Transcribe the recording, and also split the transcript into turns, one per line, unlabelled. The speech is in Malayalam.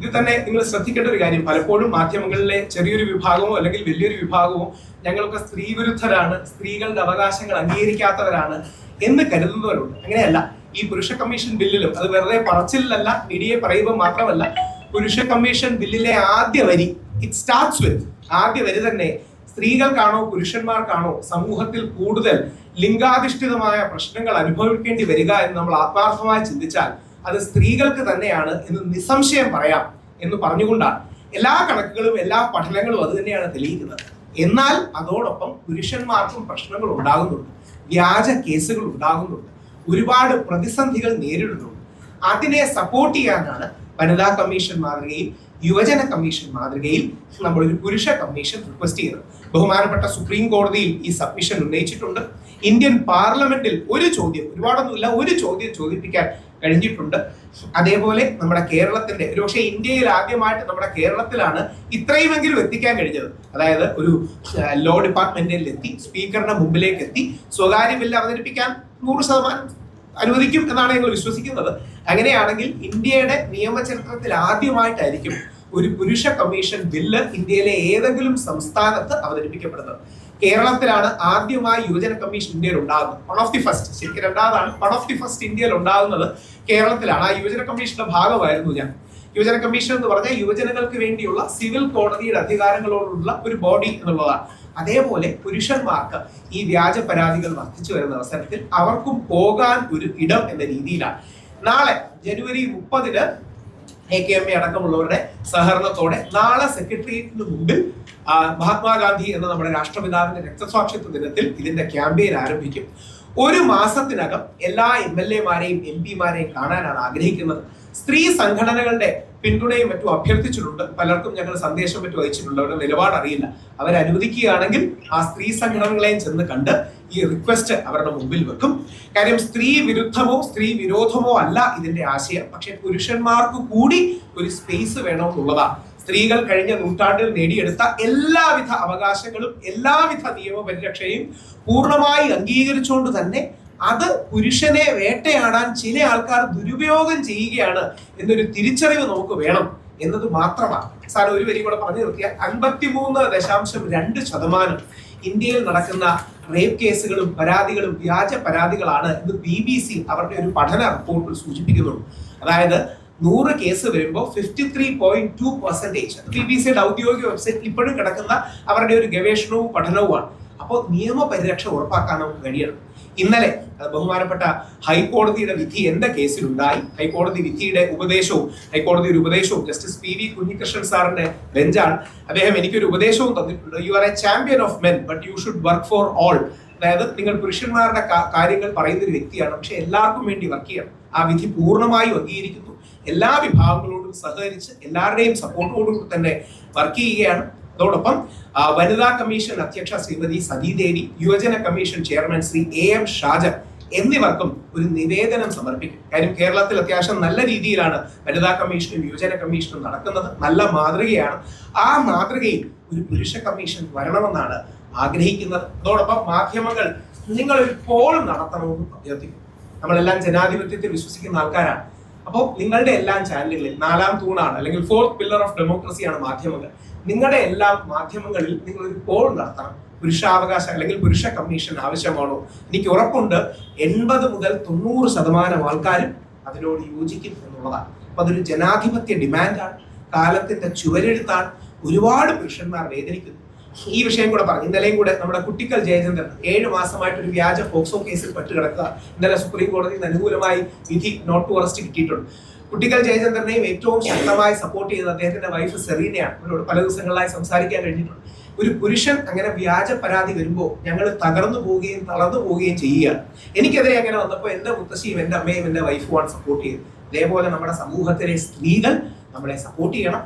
ഇത് തന്നെ നിങ്ങൾ ശ്രദ്ധിക്കേണ്ട ഒരു കാര്യം പലപ്പോഴും മാധ്യമങ്ങളിലെ ചെറിയൊരു വിഭാഗമോ അല്ലെങ്കിൽ വലിയൊരു വിഭാഗമോ ഞങ്ങളൊക്കെ സ്ത്രീ വിരുദ്ധരാണ് സ്ത്രീകളുടെ അവകാശങ്ങൾ അംഗീകരിക്കാത്തവരാണ് എന്ന് കരുതുന്നവരുണ്ട്. അങ്ങനെയല്ല ഈ പുരുഷ കമ്മീഷൻ ബില്ലിലും അത് വെറുതെ പറച്ചിലല്ല മീഡിയയെ പറയുമ്പോൾ മാത്രമല്ല പുരുഷ കമ്മീഷൻ ബില്ലിലെ ആദ്യ വരി ഇറ്റ് സ്റ്റാർട്ട്സ് വിത്ത് ആദ്യ വരി തന്നെ സ്ത്രീകൾക്കാണോ പുരുഷന്മാർക്കാണോ സമൂഹത്തിൽ കൂടുതൽ ലിംഗാധിഷ്ഠിതമായ പ്രശ്നങ്ങൾ അനുഭവിക്കേണ്ടി വരിക എന്ന് നമ്മൾ ആത്മാർത്ഥമായി ചിന്തിച്ചാൽ അത് സ്ത്രീകൾക്ക് തന്നെയാണ് എന്ന് നിസ്സംശയം പറയാം എന്ന് പറഞ്ഞുകൊണ്ടാണ്. എല്ലാ കണക്കുകളും എല്ലാ പഠനങ്ങളും അത് തന്നെയാണ് തെളിയിക്കുന്നത്. എന്നാൽ അതോടൊപ്പം പുരുഷന്മാർക്കും പ്രശ്നങ്ങൾ ഉണ്ടാകുന്നുണ്ട്. വ്യാജ കേസുകൾ ഉണ്ടാകുന്നുണ്ട്. ഒരുപാട് പ്രതിസന്ധികൾ നേരിടുന്നുണ്ട്. അതിനെ സപ്പോർട്ട് ചെയ്യാനാണ് വനിതാ കമ്മീഷൻ മാതൃകയിൽ യുവജന കമ്മീഷൻ മാതൃകയിൽ നമ്മൾ ഒരു പുരുഷ കമ്മീഷൻ റിക്വസ്റ്റ് ചെയ്തത് ബഹുമാനപ്പെട്ട സുപ്രീം കോടതിയിൽ ഈ സബ്മിഷൻ ഉന്നയിച്ചിട്ടുണ്ട്. ഇന്ത്യൻ പാർലമെന്റിൽ ഒരു ചോദ്യം ഒരുപാടൊന്നുമില്ല ഒരു ചോദ്യം ചോദിപ്പിക്കാൻ കഴിഞ്ഞിട്ടുണ്ട്. അതേപോലെ നമ്മുടെ കേരളത്തിന്റെ ഒരുപക്ഷെ ഇന്ത്യയിൽ ആദ്യമായിട്ട് നമ്മുടെ കേരളത്തിലാണ് ഇത്രയുമെങ്കിലും എത്തിക്കാൻ കഴിഞ്ഞത്. അതായത് ഒരു ലോ ഡിപ്പാർട്ട്മെന്റിൽ എത്തി സ്പീക്കറിന്റെ മുമ്പിലേക്ക് എത്തി സ്വകാര്യ ബില്ല് അവതരിപ്പിക്കാൻ നൂറ് ശതമാനം അനുവദിക്കും എന്നാണ് ഞങ്ങൾ വിശ്വസിക്കുന്നത്. അങ്ങനെയാണെങ്കിൽ ഇന്ത്യയുടെ നിയമചരിത്രത്തിൽ ആദ്യമായിട്ടായിരിക്കും ഒരു പുരുഷ കമ്മീഷൻ ബില്ല് ഇന്ത്യയിലെ ഏതെങ്കിലും സംസ്ഥാനത്ത് അവതരിപ്പിക്കപ്പെടുന്നത്. കേരളത്തിലാണ് ആദ്യമായി യുവജന കമ്മീഷൻ ഇന്ത്യയിൽ ഉണ്ടാകുന്നത്. വൺ ഓഫ് ദി ഫസ്റ്റ് ശരിക്കും രണ്ടാമതാണ്. വൺ ഓഫ് ദി ഫസ്റ്റ് ഇന്ത്യയിൽ ഉണ്ടാകുന്നത് കേരളത്തിലാണ്. ആ യുവജന കമ്മീഷന്റെ ഭാഗമായിരുന്നു ഞാൻ. യുവജന കമ്മീഷൻ എന്ന് പറഞ്ഞാൽ യുവജനങ്ങൾക്ക് വേണ്ടിയുള്ള സിവിൽ കോടതിയുടെ അധികാരങ്ങളോടുള്ള ഒരു ബോഡി എന്നുള്ളതാണ്. അതേപോലെ പുരുഷന്മാർക്ക് ഈ വ്യാജ പരാതികൾ വർദ്ധിച്ചു വരുന്ന അവസരത്തിൽ അവർക്കും പോകാൻ ഒരു ഇടം എന്ന രീതിയിലാണ്. നാളെ ജനുവരി മുപ്പതിന് എ കെ എം എ അടക്കമുള്ളവരുടെ സഹകരണത്തോടെ നാളെ സെക്രട്ടേറിയറ്റിന് മുമ്പിൽ മഹാത്മാഗാന്ധി എന്ന നമ്മുടെ രാഷ്ട്രപിതാവിന്റെ രക്തസാക്ഷിത്വ ദിനത്തിൽ ഇതിന്റെ ക്യാമ്പയിൻ ആരംഭിക്കും. ഒരു മാസത്തിനകം എല്ലാ എം എൽ എമാരെയും എം പിമാരെയും കാണാനാണ് ആഗ്രഹിക്കുന്നത്. സ്ത്രീ സംഘടനകളുടെ പിന്തുണയും മറ്റും അഭ്യർത്ഥിച്ചിട്ടുണ്ട്. പലർക്കും ഞങ്ങൾ സന്ദേശം മറ്റും അയച്ചിട്ടുണ്ട്. അവരുടെ നിലപാട് അറിയില്ല. അവരനുവദിക്കുകയാണെങ്കിൽ ആ സ്ത്രീ സംഘടനകളെയും ചെന്ന് കണ്ട് ഈ റിക്വസ്റ്റ് അവരുടെ മുമ്പിൽ വെക്കും. കാര്യം സ്ത്രീ വിരുദ്ധമോ സ്ത്രീ വിരോധമോ അല്ല ഇതിന്റെ ആശയം. പക്ഷെ പുരുഷന്മാർക്ക് കൂടി ഒരു സ്പേസ് വേണമെന്നുള്ളതാണ്. സ്ത്രീകൾ കഴിഞ്ഞ നൂറ്റാണ്ടിൽ നേടിയെടുത്ത എല്ലാവിധ അവകാശങ്ങളും എല്ലാവിധ നിയമപരിരക്ഷയും പൂർണമായി അംഗീകരിച്ചുകൊണ്ട് തന്നെ അത് പുരുഷനെ വേട്ടയാടാൻ ചില ആൾക്കാർ ദുരുപയോഗം ചെയ്യുകയാണ് എന്നൊരു തിരിച്ചറിവ് നമുക്ക് വേണം. എന്നത് മാത്രമാണ്. സാർ ഒരു വരി കൂടെ പറഞ്ഞു നിർത്തിയാൽ അൻപത്തിമൂന്ന് ദശാംശം രണ്ട് ശതമാനം ഇന്ത്യയിൽ നടക്കുന്ന റേപ്പ് കേസുകളും പരാതികളും വ്യാജ പരാതികളാണ് എന്ന് ബി ബി സി അവരുടെ ഒരു പഠന റിപ്പോർട്ടിൽ സൂചിപ്പിക്കുന്നുള്ളൂ അതായത് നൂറ് കേസ് വരുമ്പോൾ fifty three point two percentage B B സിയുടെ ഔദ്യോഗിക വെബ്സൈറ്റിൽ ഇപ്പോഴും കിടക്കുന്ന അവരുടെ ഒരു ഗവേഷണവും പഠനവുമാണ്. അപ്പോൾ നിയമപരിരക്ഷ നമുക്ക് കഴിയണം. ഇന്നലെ ബഹുമാനപ്പെട്ട ഹൈക്കോടതിയുടെ വിധി എന്റെ കേസിലുണ്ടായി. ഹൈക്കോടതി വിധിയുടെ ഉപദേശവും ഹൈക്കോടതി ഒരു ഉപദേശവും ജസ്റ്റിസ് പി വി കുഞ്ഞികൃഷ്ണൻ സാറിന്റെ ബെഞ്ചാണ്. അദ്ദേഹം എനിക്കൊരു ഉപദേശവും തന്നിട്ടുണ്ട്. You are a champion of men but you should work for all അതായത് നിങ്ങൾ പുരുഷന്മാരുടെ കാര്യങ്ങൾ പറയുന്ന ഒരു വ്യക്തിയാണ്. പക്ഷെ എല്ലാവർക്കും വേണ്ടി വർക്ക് ചെയ്യണം. ആ വിധി പൂർണമായും അംഗീകരിക്കുന്നു. എല്ലാ വിഭാഗങ്ങളോടും സഹകരിച്ച് എല്ലാവരുടെയും സപ്പോർട്ടോടുകൂടി തന്നെ വർക്ക് ചെയ്യുകയാണ്. അതോടൊപ്പം വനിതാ കമ്മീഷൻ അധ്യക്ഷ ശ്രീമതി സതീദേവി യുവജന commission chairman Shri A M Shajan എന്നിവർക്കും ഒരു നിവേദനം സമർപ്പിക്കും. കാര്യം കേരളത്തിൽ അത്യാവശ്യം നല്ല രീതിയിലാണ് വനിതാ കമ്മീഷനും യുവജന കമ്മീഷനും നടക്കുന്നത്. നല്ല മാതൃകയാണ്. ആ മാതൃകയിൽ ഒരു പുരുഷ കമ്മീഷൻ വരണമെന്നാണ് ആഗ്രഹിക്കുന്നത്. അതോടൊപ്പം മാധ്യമങ്ങൾ നിങ്ങൾ ഒരു പോൾ നടത്തണമെന്ന് അഭ്യർത്ഥിക്കും നമ്മളെല്ലാം ജനാധിപത്യത്തിൽ വിശ്വസിക്കുന്ന ആൾക്കാരാണ്. അപ്പോൾ നിങ്ങളുടെ എല്ലാം ചാനലുകളിൽ നാലാം തൂണാണ് അല്ലെങ്കിൽ ഫോർത്ത് പില്ലർ ഓഫ് ഡെമോക്രസി ആണ് മാധ്യമങ്ങൾ. നിങ്ങളുടെ എല്ലാ മാധ്യമങ്ങളിൽ നിങ്ങൾ ഒരു പോൾ നടത്തണം. പുരുഷാവകാശം അല്ലെങ്കിൽ പുരുഷ കമ്മീഷൻ ആവശ്യമാണോ? എനിക്ക് ഉറപ്പുണ്ട് എൺപത് മുതൽ തൊണ്ണൂറ് ശതമാനം ആൾക്കാരും അതിനോട് യോജിക്കും എന്നുള്ളതാണ്. അപ്പൊ അതൊരു ജനാധിപത്യ ഡിമാൻഡാണ് കാലത്തിന്റെ ചുവരെഴുത്താണ്. ഒരുപാട് പുരുഷന്മാർ വേദനിക്കുന്നു. ഈ വിഷയം കൂടെ പറഞ്ഞു. ഇന്നലെയും കൂടെ നമ്മുടെ കുട്ടിക്കൽ ജയചന്ദ്രൻ ഏഴ് മാസമായിട്ട് ഒരു വ്യാജ പോക്സോ കേസിൽ പെട്ടുകിടക്കുക ഇന്നലെ സുപ്രീം കോടതിയിൽ നിന്ന് അനുകൂലമായി വിധി നോട്ട് അറസ്റ്റ് കിട്ടിയിട്ടുണ്ട്. കുട്ടികൾ ജയചന്ദ്രനെയും ഏറ്റവും ശക്തമായി സപ്പോർട്ട് ചെയ്യുന്നത് അദ്ദേഹത്തിന്റെ വൈഫ് സെറീനയാണ്. അവരോട് പല ദിവസങ്ങളിലായി സംസാരിക്കാൻ കഴിഞ്ഞിട്ടുണ്ട്. ഒരു പുരുഷൻ അങ്ങനെ വ്യാജ പരാതി വരുമ്പോൾ ഞങ്ങൾ തകർന്നു പോവുകയും തളർന്നു പോവുകയും ചെയ്യുകയാണ്. എനിക്കെതിരെ അങ്ങനെ വന്നപ്പോൾ എന്റെ മുത്തശ്ശിയും എന്റെ അമ്മയും എന്റെ വൈഫുമാണ് സപ്പോർട്ട് ചെയ്തത് അതേപോലെ നമ്മുടെ സമൂഹത്തിലെ സ്ത്രീകൾ നമ്മളെ സപ്പോർട്ട് ചെയ്യണം.